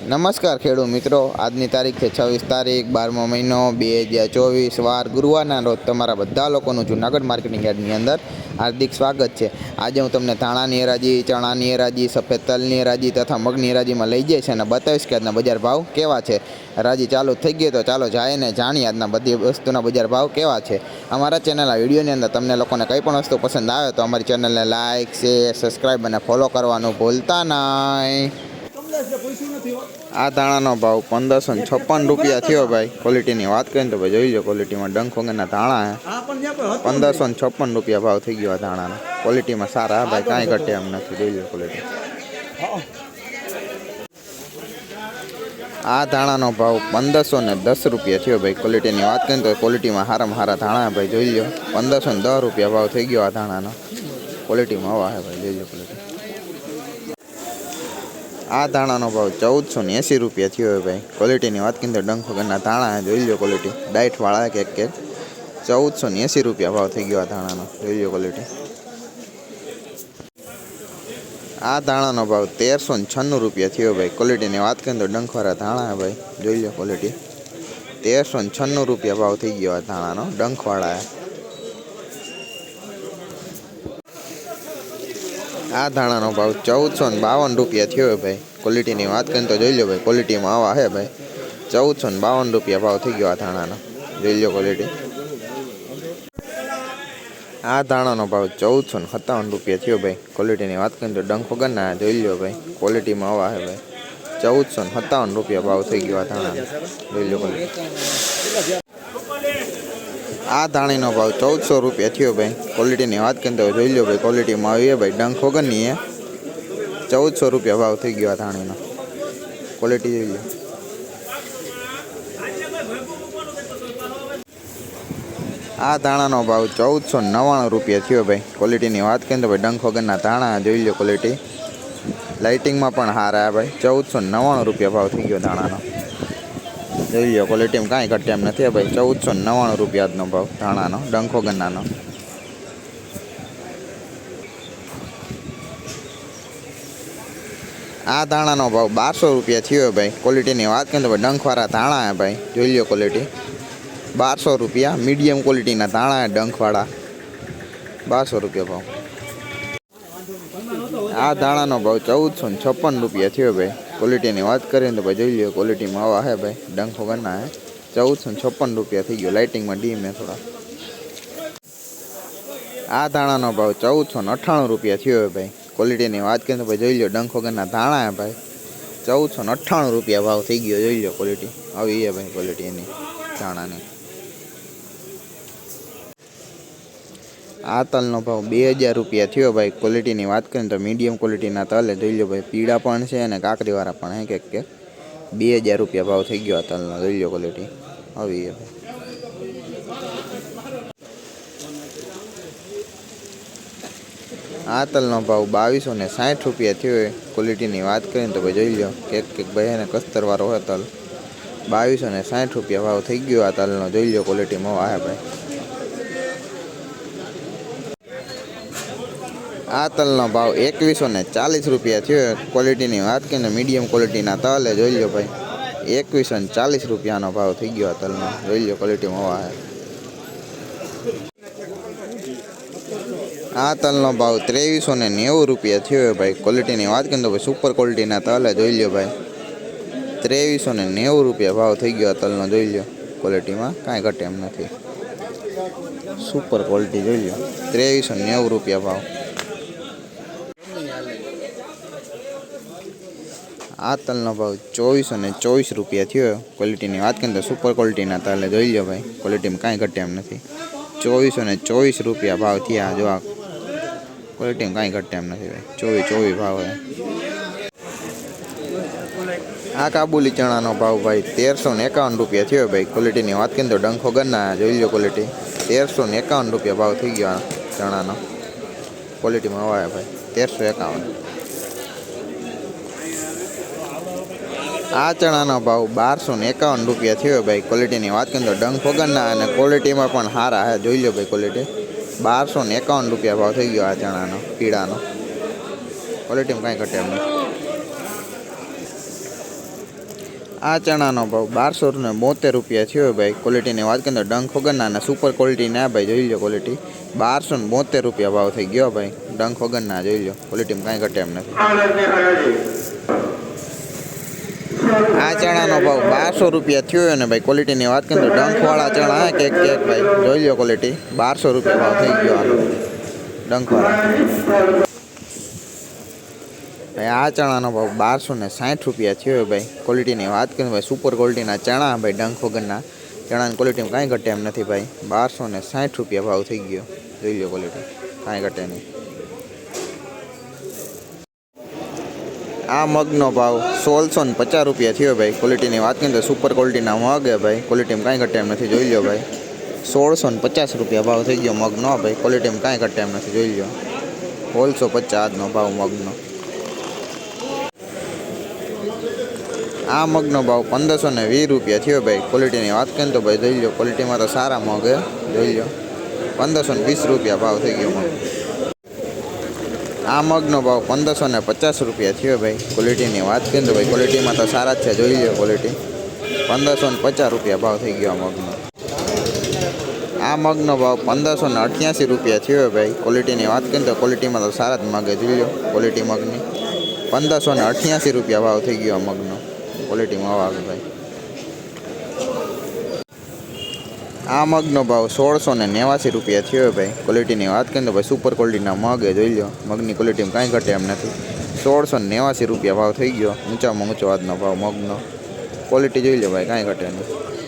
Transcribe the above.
નમસ્કાર ખેડૂત મિત્રો. આજની તારીખ છે છવ્વીસ તારીખ, બારમો મહિનો, બે હજાર ચોવીસ વાર ગુરુવારના રોજ તમારા બધા લોકોનું જુનાગઢ માર્કેટિંગ યાર્ડની અંદર હાર્દિક સ્વાગત છે. આજે હું તમને ધાણાની હરાજી, ચણાની હરાજી, સફેદ તલની હરાજી તથા મગની હરાજીમાં લઈ જઈશ અને બતાવીશ કે આજના બજાર ભાવ કેવા છે. હરાજી ચાલુ થઈ ગઈ તો ચાલો જાય ને જાણીએ આજના બધી વસ્તુના બજાર ભાવ કેવા છે. અમારા ચેનલના વિડીયોની અંદર તમને લોકોને કંઈ પણ વસ્તુ પસંદ આવે તો અમારી ચેનલને લાઇક શેર, સબસ્ક્રાઈબ અને ફોલો કરવાનું ભૂલતા નહીં આ ધાણાનો ભાવ પંદરસો ને છપ્પન રૂપિયા થયો ભાઈ. ક્વોલિટીની વાત કરીને તો ભાઈ જોઈ લો ક્વોલિટીમાં ડંખ વગરના ધાણા પંદરસો ને છપ્પન રૂપિયા ભાવ થઈ ગયો આ ધાણાનો. ક્વોલિટીમાં સારા ભાઈ કાંઈ ઘટે એમ નથી જોઈ લો ક્વોલિટી આ ધાણાનો ભાવ પંદરસો ને દસ રૂપિયા થયો ભાઈ. ક્વોલિટીની વાત કરીને તો ક્વોલિટીમાં સારામાં સારા ધાણા ભાઈ જોઈ લો. પંદરસો ને દસ રૂપિયા ભાવ થઈ ગયો આ ધાણાનો. ક્વોલિટીમાં હવા હે ભાઈ જોઈ લો ક્વોલિટી આ ધાણાનો ભાવ ચૌદસો ને એંસી રૂપિયા થયો હોય ભાઈ. ક્વોલિટીની વાત કરીએ તો ડંખ વગરના ધાણા જોઈ લો ક્વોલિટી ડાયટવાળા કે કે ચૌદસો ને એંસી રૂપિયા ભાવ થઈ ગયો આ ધાણાનો, જોઈ લો ક્વોલિટી આ ધાણાનો ભાવ તેરસો ને છન્નું રૂપિયા થયો ભાઈ. ક્વોલિટીની વાત કરીએ તો ડંખવાળા ધાણા ભાઈ. જોઈ લો ક્વોલિટી તેરસો ને છન્નું રૂપિયા ભાવ થઈ ગયો આ ધાણાનો, ડંખવાળા આ ધાણાનો ભાવ ચૌદસો ને બાવન રૂપિયા થયો ભાઈ. ક્વોલિટીની વાત કરીએ તો જોઈ લો ભાઈ ક્વોલિટીમાં આવા હે ભાઈ. ચૌદસો ને બાવન રૂપિયા ભાવ થઈ ગયો આ ધાણાનો. જોઈ લો ક્વોલિટી આ ધાણાનો ભાવ ચૌદસો ને સત્તાવન રૂપિયા થયો ભાઈ. ક્વોલિટીની વાત કરીએ તો ડંખ વગરના જોઈ લો ભાઈ. ક્વોલિટીમાં આવા હે ભાઈ. ચૌદસો ને સત્તાવન રૂપિયા ભાવ થઈ ગયો આ ધાણાનો. જોઈ લો ક્વોલિટી આ ધાણીનો ભાવ ચૌદસો રૂપિયા થયો ભાઈ. ક્વોલિટીની વાત કરીએ તો જોઈ લો ભાઈ ક્વોલિટીમાં આવીએ ભાઈ, ડંખ વગરની એ ચૌદસો રૂપિયા ભાવ થઈ ગયો આ ધાણીનો. ક્વોલિટી જોઈ લો. આ ધાણાનો ભાવ ચૌદસો નવ્વાણું રૂપિયા થયો ભાઈ. ક્વોલિટીની વાત કરીએ તો ભાઈ, ડંખ વગરના ધાણા, જોઈ લો ક્વોલિટી લાઇટિંગમાં પણ હારા ભાઈ, ચૌદસો નવ્વાણું રૂપિયા ભાવ થઈ ગયો ધાણાનો. જોઈ લો ક્વોલિટીમાં કાંઈ ઘટે એમ નથી. ભાઈ, ચૌદસો નવ્વાણું રૂપિયાનો ભાવ, ધાણાનો ડંખો ગન્નાનો આ ધાણાનો ભાવ બારસો રૂપિયા થયો ભાઈ. ક્વોલિટીની વાત કરીએ તો ભાઈ, ડંખવાળા ધાણા હે ભાઈ. જોઈ લો ક્વોલિટી બારસો રૂપિયા મીડિયમ ક્વોલિટીના ધાણા ડંખવાળા. બારસો રૂપિયા ભાવ. આ ધાણાનો ભાવ ચૌદસો ને છપ્પન રૂપિયા થયો ભાઈ. ક્વોલિટીની વાત કરીએ તો ભાઈ જોઈ લ્યો ક્વોલિટીમાં આવા હે ભાઈ. ડંખો ગરના હે. ચૌદસો છપ્પન રૂપિયા થઈ ગયો. લાઇટિંગમાં ડીમ હે થોડા. આ ધાણાનો ભાવ ચૌદસો અઠ્ઠાણું રૂપિયા થયો હે ભાઈ. ક્વોલિટીની વાત કરીએ તો ભાઈ જોઈ લ્યો, ડંખો ગરના ધાણા હે ભાઈ. ચૌદસો ને અઠ્ઠાણું રૂપિયા ભાવ થઈ ગયો, જોઈ લ્યો ક્વોલિટી આવી હે ભાઈ ક્વોલિટી એની, ધાણાની. આ તલનો ભાવ બે હજાર રૂપિયા થયો ભાઈ. ક્વોલિટીની વાત કરીને તો મીડિયમ ક્વોલિટીના તલ જોઈ લો ભાઈ. પીળા પણ છે અને કાકરીવાળા પણ હે કે. બે હજાર રૂપિયા ભાવ થઈ ગયો આ તલનો જોઈ લો ક્વોલિટી આવી ગયો આ તલનો ભાવ બાવીસો ને સાઠ રૂપિયા થયો ક્વોલિટીની વાત કરીને તો ભાઈ જોઈ લો, કેક કેક ભાઈ અને કસ્તરવાળો હોય તલ. બાવીસો ને સાઠ રૂપિયા ભાવ થઈ ગયો આ તલનો જોઈ લો ક્વોલિટીમાં આવે ભાઈ. આ તલનો ભાવ એકવીસો ને ચાલીસ રૂપિયા થયો. ક્વોલિટીની વાત કરીને મીડિયમ ક્વોલિટીના તલ એ જોઈ લો ભાઈ. એકવીસો ને ચાલીસ રૂપિયાનો ભાવ થઈ ગયો આ તલનો. જોઈ લો ક્વોલિટીમાં આવે આ. તલનો ભાવ ત્રેવીસો ને નેવું રૂપિયા થયો ભાઈ. ક્વોલિટીની વાત કરીને તો ભાઈ સુપર ક્વોલિટીના તલ જોઈ લો ભાઈ. ત્રેવીસો ને નેવું રૂપિયા ભાવ થઈ ગયો આ તલનો, જોઈ લો. ક્વોલિટીમાં કાંઈ ઘટે એમ નથી. સુપર ક્વોલિટી જોઈ લો. ત્રેવીસો નેવું રૂપિયા ભાવ. આ તલનો ભાવ ચોવીસો ને ચોવીસ રૂપિયા થયો. ક્વોલિટીની વાત કરીએ તો સુપર ક્વોલિટીના તલ. જોઈ લો ભાઈ ક્વોલિટીમાં કાંઈ ઘટે એમ નથી. ચોવીસો ને ચોવીસ રૂપિયા ભાવ થયા. જો આ ક્વોલિટીમાં કાંઈ ઘટે એમ નથી ભાઈ. ચોવીસ ચોવીસ ભાવ આ કાબુલી ચણાનો ભાવ ભાઈ તેરસો ને એકાવન રૂપિયા થયો ભાઈ. ક્વોલિટીની વાત કરીએ તો ડંખો ગરના જોઈ લો ક્વોલિટી તેરસો ને એકાવન રૂપિયા ભાવ થઈ ગયો ચણાનો. ક્વોલિટીમાં હવાય ભાઈ, તેરસો એકાવન. આ ચણાનો ભાવ બારસો ને એકાવન રૂપિયા થયો ભાઈ. ક્વોલિટીની વાત કરીએ તો ડંગ ફોગનના અને ક્વોલિટીમાં પણ સારા હે જોઈ લો ભાઈ ક્વોલિટી બારસો ને એકાવન રૂપિયા ભાવ થઈ ગયો આ ચણાનો, પીળાનો. ક્વોલિટીમાં કાંઈ ઘટે એમ આ ચણાનો ભાવ બારસો ને બોતેર રૂપિયા થયો ભાઈ. ક્વોલિટીની વાત કરીએ તો ડંગ ફોગનના અને સુપર ક્વોલિટીના ભાઈ. જોઈ લો ક્વોલિટી બારસો ને બોતેર રૂપિયા ભાવ થઈ ગયો ભાઈ. ડંગ ફોગનના જોઈ લો. ક્વોલિટીમાં કાંઈ ઘટે એમ નથી. આ ચણાનો ભાવ બારસો રૂપિયા થયો ને ભાઈ ક્વોલિટીની વાત કરીએ તો ડંખવાળા ચણા કેક કેક ભાઈ. જોઈ લો ક્વોલિટી બારસો રૂપિયા ભાવ થઈ ગયો આનો. ડંખવાળા. ભાઈ, આ ચણાનો ભાવ બારસો ને સાઠ રૂપિયા થયો ભાઈ. ક્વોલિટીની વાત કરીએ ભાઈ સુપર ક્વોલિટીના ચણા ભાઈ, ડંખ વગરના. ચણાની ક્વોલિટીમાં કાંઈ ઘટે એમ નથી ભાઈ. બારસો ને સાઠ રૂપિયા ભાવ થઈ ગયો. જોઈ લો ક્વોલિટી કાંઈ ઘટે નહીં. આ મગનો ભાવ સોળસો ને પચાસ રૂપિયા થયો ભાઈ. ક્વોલિટીની વાત કરીએ તો સુપર ક્વોલિટીના મગ હે ભાઈ. ક્વોલિટીમાં કાંઈ ઘટે એમ નથી, જોઈ લો ભાઈ. સોળસો ને પચાસ રૂપિયા ભાવ થઈ ગયો મગનો ભાઈ. ક્વોલિટીમાં કાંઈ ઘટે એમ નથી, જોઈ લો સોળસો પચાસનો ભાવ મગનો. આ મગનો ભાવ પંદરસો ને વીસ રૂપિયા થયો ભાઈ. ક્વોલિટીની વાત કરીએ તો ભાઈ, જોઈ લો ક્વોલિટીમાં તો સારા મગ હે, જોઈ લો પંદરસો ને વીસ રૂપિયા ભાવ થઈ ગયો મગ. આ મગનો ભાવ પંદરસો ને પચાસ રૂપિયા થયો ભાઈ. ક્વોલિટીની વાત કરીએ તો ભાઈ ક્વોલિટીમાં તો સારા જ છે, જોઈ લો ક્વોલિટી પંદરસો ને પચાસ રૂપિયા ભાવ થઈ ગયો મગનો. આ મગનો ભાવ પંદરસો ને અઠ્યાસી રૂપિયા થયો ભાઈ. ક્વોલિટીની વાત કરીએ તો ક્વોલિટીમાં તો સારા જ મગે જોઈ લો ક્વોલિટી મગની. પંદરસો ને અઠ્યાસી રૂપિયા ભાવ થઈ ગયો મગનો. ક્વોલિટીમાં આવે ભાઈ. આ મગનો ભાવ સોળસો ને નેવાસી રૂપિયા થયો ભાઈ. ક્વોલિટીની વાત કરીએ તો ભાઈ સુપર ક્વોલિટીના મગ એ જોઈ લો મગની ક્વોલિટીમાં કાંઈ ઘટે એમ નથી. સોળસો ને નેવાસી રૂપિયા ભાવ થઈ ગયો. ઊંચામાં ઊંચો આજનો ભાવ મગનો. ક્વોલિટી જોઈ લો ભાઈ, કાંઈ ઘટે નહીં.